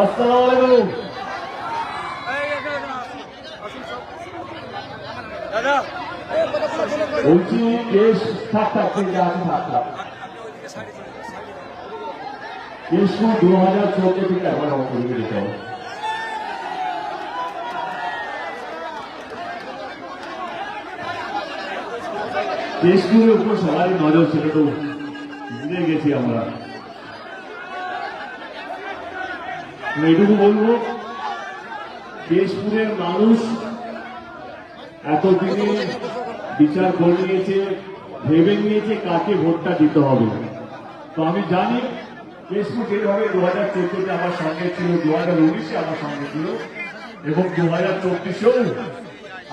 আসসালামু আলাইকুম। দু হাজার চোদ্দ থেকে এখন আমার কেশপুরের উপর সবারই নজর ছিল তো। ভুলে গেছি আমরা। আমি এটুকু বলব কেশপুরের মানুষ এতদিনে বিচার করে নিয়েছে, ভেবে নিয়েছে কাকে ভোটটা দিতে হবে। তো আমি জানি ফেসবুক যেভাবে দু হাজার চোদ্দতে আমার সঙ্গে ছিল দু হাজার উনিশে আমার সঙ্গে ছিল, এবং দু হাজার চব্বিশেও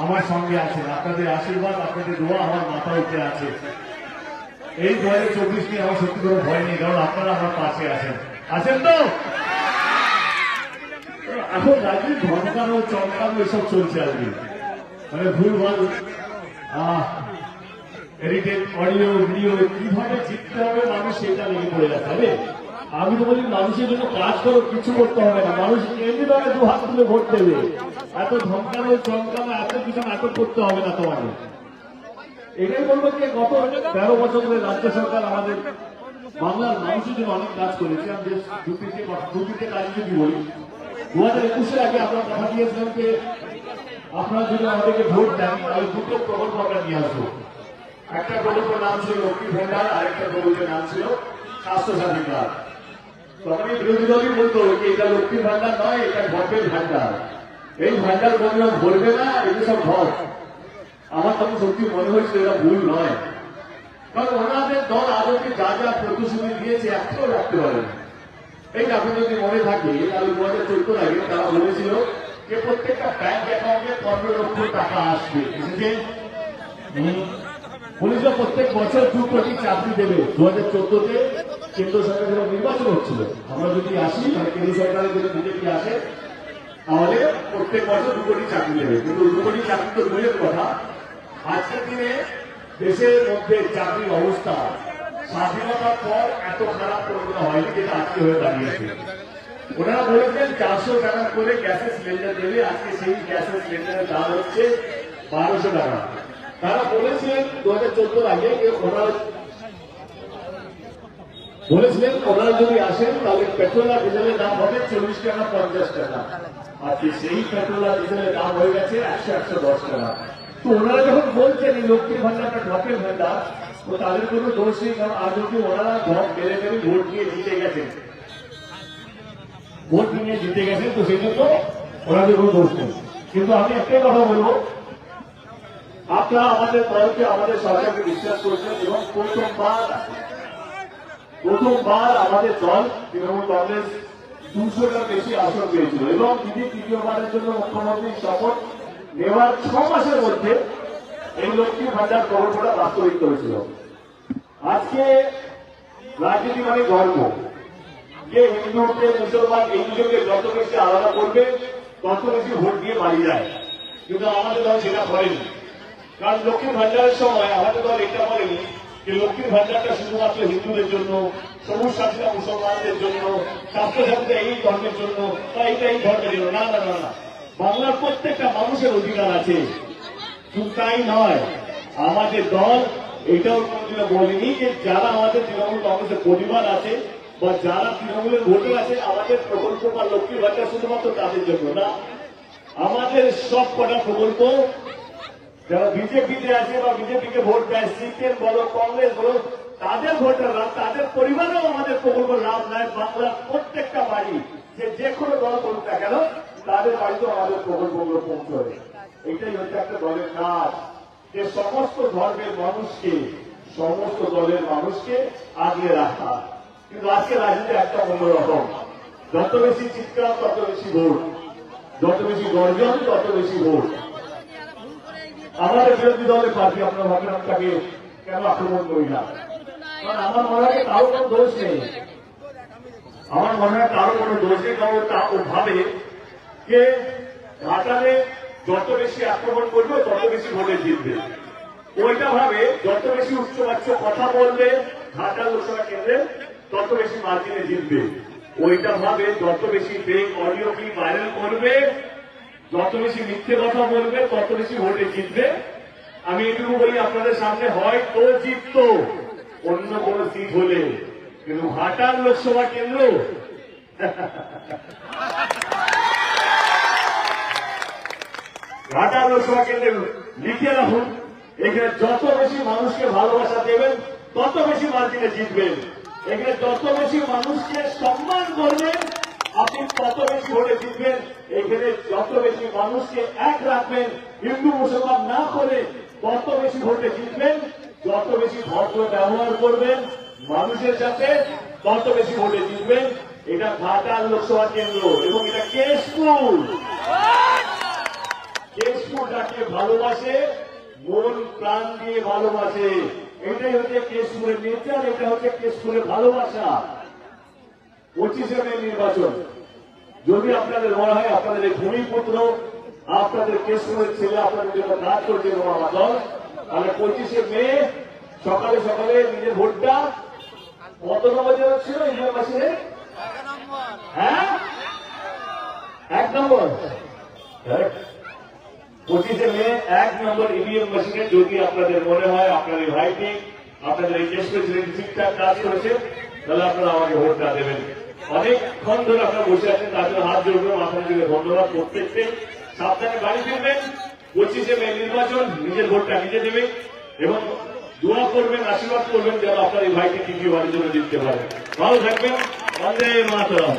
আমার সঙ্গে আছেন। আপনাদের আশীর্বাদ, আপনাদের দোয়া আমার মাথা উঠে আছে। এই দু হাজার চব্বিশ নিয়ে আমার সত্যি কোনো ভয় নেই, কারণ আপনারা আমার পাশে আছেন। আছেন তো? এখন রাজ্যে ধমকানো, চমকানো, এসব চলছে আর কি। মানে ভুল ভালো। এডিটেড কীভাবে জিততে হবে মানুষ সেটা লেগে পড়ে যাচ্ছে আমি তো বলি, মানুষের জন্য কাজ করো, কিছু করতে হবে না। মানুষ এমনি ভাবে দু হাত তুলে ভোট দেবে। এত ধমকানো, চমকানো, এত কিছু নাটক করতে হবে না তোমাকে। এটাই বলব যে গত তেরো বছর ধরে রাজ্য সরকার আমাদের বাংলার মানুষের জন্য অনেক কাজ করেছে। আমি দুটিতে দুটিতে কাজ যদি বলি দু একুশের আগে আপনার কথা দিয়েছিলাম যে আপনারা যদি আমাদেরকে ভোট দেন, তাহলে দুটো প্রকল্প আমরা নিয়ে আসব। একটা প্রকল্পের নাম ছিল লক্ষ্মী ভান্ডার, আরেকটা প্রকল্পের নাম ছিল স্বাস্থ্য সাথী কার্ড তখন এই বিরোধী দলই বলতো যে এটা লক্ষ্মী ভান্ডার নয়, এটা ঘটের ভান্ডার। এই ভান্ডার কোনো ভরবে না এগুলো সব ঘট আমার তখন সত্যি মনে হয়েছিল এটা ভুল নয়। কারণ ওনাদের দল আদতে যা যা প্রতিশ্রুতি দিয়েছে একটাও রাখতে পারেনি। এই আপনার যদি মনে থাকে তাহলে দু হাজার চোদ্দ আগে তারা বলেছিল যে প্রত্যেকটা ব্যাংক অ্যাকাউন্টে পনেরো লক্ষ টাকা আসবে এসেছে বলেছিল প্রত্যেক বছর দু কোটি চাকরি দেবে দু হাজার চোদ্দতে কেন্দ্র সরকারের নির্বাচন হচ্ছিল। আমরা যদি আসি মানে কেন্দ্র সরকারের যদি বিজেপি আসে, তাহলে প্রত্যেক বছর দু কোটি চাকরি দেবে। কিন্তু দু কোটি চাকরি তো দূরের কথা। আজকের দিনে দেশের মধ্যে চাকরির অবস্থা স্বাধীনতার পর এত খারাপ কোনোদিনও হয়নি যেটা আজকে হয়ে দাঁড়িয়েছে। ওনারা বলেছেন চারশো টাকা করে গ্যাসের সিলিন্ডার দেবে, আজকে সেই গ্যাসের সিলিন্ডারের দাম হচ্ছে বারোশো টাকা। তারা বলেছিলেন দু হাজার চোদ্দোর আগে বলেছিলেন ওনারা যদি আসেন, তাহলে পেট্রোল আর ডিজেলের দাম হবে চল্লিশ টাকা, পঞ্চাশ টাকা। আজকে সেই পেট্রোল আর ডিজেলের দাম হয়ে গেছে একশো একশো দশ টাকা। তো ওনারা যখন বলছেন এই লক্ষ্মী ভান্ডারটা ঢপের ভান্ডার তো তাদের কোনো দোষ নেই, কারণ আজ অব্দি ওনারা ঢপ মেরে মেরে ভোট দিয়ে জিতে গেছেন ভোট নিয়ে জিতে গেছেন তো সেই জন্য ওনাদের কোনো দোষ নেই। কিন্তু আমি একটাই কথা বলব, আপনারা আমাদের দলকে, আমাদের সরকারকে বিশ্বাস করেছেন এবং প্রথমবার প্রথমবার আমাদের দল তৃণমূল কংগ্রেস দুশোটার বেশি আসন পেয়েছিল এবং তিনি তৃতীয়বারের জন্য মুখ্যমন্ত্রীর শপথ নেওয়ার ছ মাসের মধ্যে এই লক্ষ্মী ভান্ডার প্রকল্পটা বাস্তবিক করেছিল আজকে রাজনীতি মানে গর্ব। যে হিন্দুকে মুসলমান দুজনকে যত বেশি আলাদা করবে, তত বেশি ভোট দিয়ে মারি যায়। কিন্তু আমাদের দল সেটা করেনি। কারণ লক্ষ্মীর ভান্ডারের সময় আমাদের দল এটা বলেনি যে লক্ষ্মীর ভান্ডারটা শুধুমাত্র হিন্দুদের জন্য, সবুজ সাথীরা মুসলমানদের জন্য স্বাস্থ্যসাথীরা এই ধর্মের জন্য বা এইটা এই ধর্মের জন্য। না না না না। বাংলার প্রত্যেকটা মানুষের অধিকার আছে। শুধু তাই নয়, আমাদের দল এটাও কোনদিনও বলেনি যে যারা আমাদের তৃণমূল কংগ্রেসের পরিবার আছে বা যারা তৃণমূলের ভোটার আছে, আমাদের প্রকল্প বা লক্ষ্মীর ভান্ডার শুধুমাত্র তাদের জন্য না, আমাদের সব কটা প্রকল্প, যারা বিজেপিতে আছে বা বিজেপিকে ভোট দেয়, সিপিএম বলো, কংগ্রেস বলো, তাদের ভোটাররা তাদের পরিবারেও আমাদের প্রকল্প লাভ নেয় বাংলার প্রত্যেকটা বাড়ি, যে যে কোনো দল করুক না কেন, তাদের বাড়িতেও আমাদের প্রকল্পগুলো পৌঁছবে। এটাই হচ্ছে একটা দলের কাজ। যে সমস্ত ধর্মের মানুষকে, সমস্ত দলের মানুষকে আগলে রাখা। কিন্তু আজকে রাজনীতি একটা অন্যরকম। যত বেশি চিৎকার, তত বেশি ভোট। যত বেশি গর্জন, তত বেশি ভোট। আমাদের বিরোধী দলের প্রার্থী আপনারা ভাবেন আমি তাকে কেন আক্রমণ করি না? কারণ আমার মনে হয় কারও কোনো দোষ নেই। আমার মনে হয় কারও কোনো দোষ নেই, কারণ তা ও ভাবে যে ঘাটালে যত বেশি আক্রমণ করবে, তত বেশি ভোটে জিতবে। ওইটা ভাবে যত বেশি উচ্চবাচ্য কথা বলবে ঘাটাল লোকসভা কেন্দ্রে, তত বেশি মার্জিনে জিতবে। ওইটা ভাবে যত বেশি ফেক অডিও ক্লিপ ভাইরাল করবে, যত বেশি মিথ্যে কথা বলবে, তত বেশি ভোটে জিতবে। আমি এটুকু বলি, আপনাদের সামনে হয় তো জিতত, অন্য কোন সিট হলে। কিন্তু ঘাটার লোকসভা কেন্দ্র ঘাটার লোকসভা কেন্দ্রে লিখে রাখুন, এখানে যত বেশি মানুষকে ভালোবাসা দেবেন, তত বেশি মার্জিনে জিতবেন। এখানে যত বেশি মানুষকে সম্মান করবেন, আপনি তত বেশি ভোটে জিতবেন। এখানে যত বেশি মানুষকে এক রাখবেন, হিন্দু মুসলমান না করে তত বেশি ভোটে জিতবেন। যত বেশি ভদ্র ব্যবহার করবেন মানুষের সাথে, তত বেশি ভোটে জিতবেন। এটা ঘাটাল লোকসভা কেন্দ্র এবং এটা কেশপুর। কেশপুরটাকে ভালোবাসে মন প্রাণ দিয়ে ভালোবাসে। এটাই হচ্ছে কেশপুরের নেচার এটা হচ্ছে কেশপুরের ভালোবাসা। পঁচিশে মে নির্বাচন। যদি আপনাদের মনে হয় আপনাদের এই ভূমিপুত্র আপনাদের কেশপুরের ছেলে আপনাদের জন্য কাজ করছে রোমা দল তাহলে পঁচিশে মে সকালে সকালে নিজের ভোটটা কত নম্বর যেন ছিল ইন্ডিয়ান মাসে হ্যাঁ? এক নম্বর। পঁচিশে মে, এক নম্বর ইভিএম মেশিনে যদি আপনাদের মনে হয় আপনার এই ভাইটি আপনাদের এই প্রেসিডেন্ট ঠিকঠাক কাজ করেছে তাহলে আপনারা আমাকে ভোটটা দেবেন। অনেকক্ষণ ধরে আপনারা বসে আছেন তাদের হাত জড়বে মাথার দিকে ধন্যবাদ প্রত্যেককে। সাবধানে বাড়ি ফিরবেন, পঁচিশে মে নির্বাচন, নিজের ভোটটা নিজে দেবেন এবং দোয়া করবেন, আশীর্বাদ করবেন যেন আপনার এই ভাইকে ভাইটি তৃতীয়বারের জন্য জিততে পারে ভালো থাকবেন, বন্দে মাতরম।